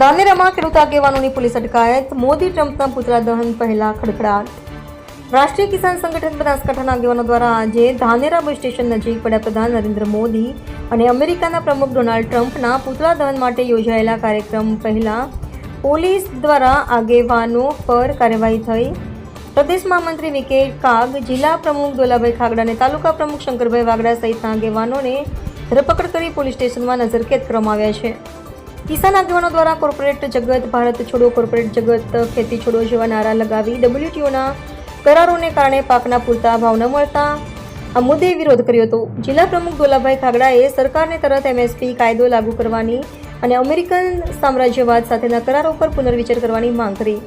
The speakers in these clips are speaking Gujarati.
ધાનેરામાં ખેડૂત આગેવાનોની પોલીસ અટકાયત. મોદી, ટ્રમ્પના પુતળા દહન પહેલા ખડખડાટ. રાષ્ટ્રીય કિસાન સંગઠન બનાસકાંઠાના આગેવાનો દ્વારા આજે ધાનેરા બસ સ્ટેશન નજીક વડાપ્રધાન નરેન્દ્ર મોદી અને અમેરિકાના પ્રમુખ ડોનાલ્ડ ટ્રમ્પના પુતળા દહન માટે યોજાયેલા કાર્યક્રમ પહેલા પોલીસ દ્વારા આગેવાનો પર કાર્યવાહી થઈ. પ્રદેશ મહામંત્રી વિકે કાગ, જિલ્લા પ્રમુખ દોલાભાઈ ખાગડા અને તાલુકા પ્રમુખ શંકરભાઈ વાગડા સહિતના આગેવાનોને ધરપકડ કરી પોલીસ સ્ટેશનમાં નજરકેદ કરવામાં આવ્યા છે. કિસાન આગેવાનો દ્વારા કોર્પોરેટ જગત, ભારત છોડો, કોર્પોરેટ જગત, ખેતી છોડો જેવા નારા લગાવી ડબલ્યુટીઓના કરારોને કારણે પાકના પૂરતા ભાવ ન મળતા આ મુદ્દે વિરોધ કર્યો હતો. જિલ્લા પ્રમુખ દોલાભાઈ ખાગડાએ સરકારને તરત એમએસપી કાયદો લાગુ કરવાની અને અમેરિકન સામ્રાજ્યવાદ સાથેના કરારો પર પુનર્વિચાર કરવાની માંગ કરી.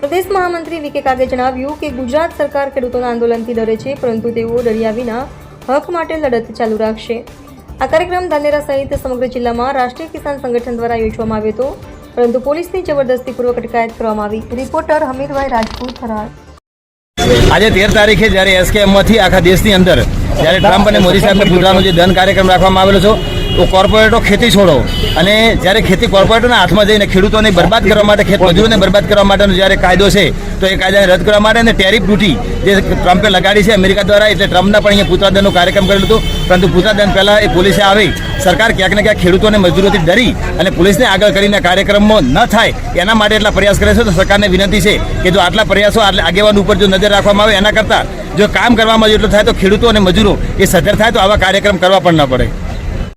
પ્રદેશ મહામંત્રી વિકે કાગે જણાવ્યું કે ગુજરાત સરકાર ખેડૂતોના આંદોલનથી ડરે છે, પરંતુ તેઓ ડર્યા વિના હક માટે લડત ચાલુ રાખશે. આ કાર્યક્રમ ધાનેરા સહિત સમગ્ર જિલ્લામાં રાષ્ટ્રીય કિસાન સંગઠન દ્વારા યોજવામાં આવ્યો હતો. પરંતુ પોલીસની જબરદસ્તીપૂર્વક અટકાયત કરવામાં આવી. રિપોર્ટર હમીરભાઈ રાજપૂત થરાદ. આજે તેર તારીખે જ્યારે એસકેએમમાંથી આખા દેશની અંદર જ્યારે ટ્રમ્પ અને મોદી સાહેબને પુતળાનો જે ધન કાર્યક્રમ રાખવામાં આવેલો છે તો કોર્પોરેટો ખેતી છોડો. અને જ્યારે ખેતી કોર્પોરેટોના હાથમાં જઈને ખેડૂતોને બરબાદ કરવા માટે ખેત મજૂરોને બરબાદ કરવા માટેનો જ્યારે કાયદો છે, તો એ કાયદાને રદ કરવા માટે અને ટેરિફ ડ્યુટી જે ટ્રમ્પે લગાડી છે અમેરિકા દ્વારા, એટલે ટ્રમ્પના પણ અહીંયા પુતળા દંડનો કાર્યક્રમ કરેલો હતું. પરંતુ પુતળા દંડ પહેલાં એ પોલીસે આવી, સરકાર ક્યાંક ને ક્યાંક ખેડૂતોને મજૂરોથી ડરી અને પોલીસને આગળ કરીને કાર્યક્રમો ન થાય, એના માટે એટલા પ્રયાસ કરે છે. તો સરકારને વિનંતી છે કે જો આટલા પ્રયાસો આગેવાન ઉપર જો નજર રાખવામાં આવે, એના કરતાં જો કામ કરવામાં જેટલું થાય તો ખેડૂતો અને મજૂરો એ સજર થાય તો આવા કાર્યક્રમ કરવા પણ ન પડે.